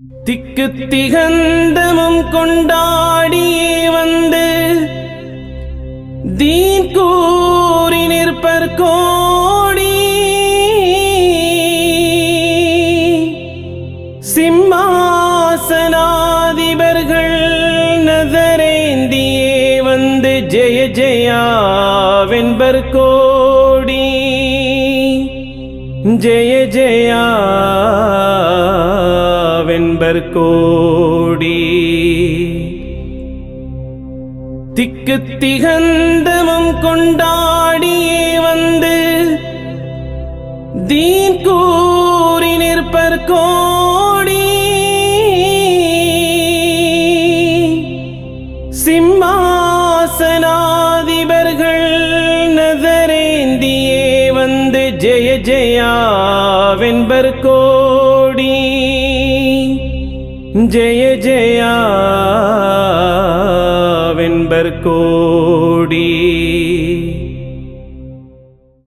திக்கு திகந்தமும் கொண்டாடியே வந்து தீன் கூறி நிற்பர் கோடி. சிம்மாசனாதிபர்கள் நதரேந்தியே வந்து ஜெய ஜெயாவென்பர் கோடி. ஜெய ஜெயா ஜெயாவென்பர் கோடி திக்கு திகந்தமம் கொண்டாடியே வந்து தீன் கூறி நிற்பர் கோடி சிம்மாசனாதிபர்கள் நதரேந்தியே வந்து ஜெய ஜெயாவென்பர் கோடி ஜெய ஜெயாவென்பர் கோடி.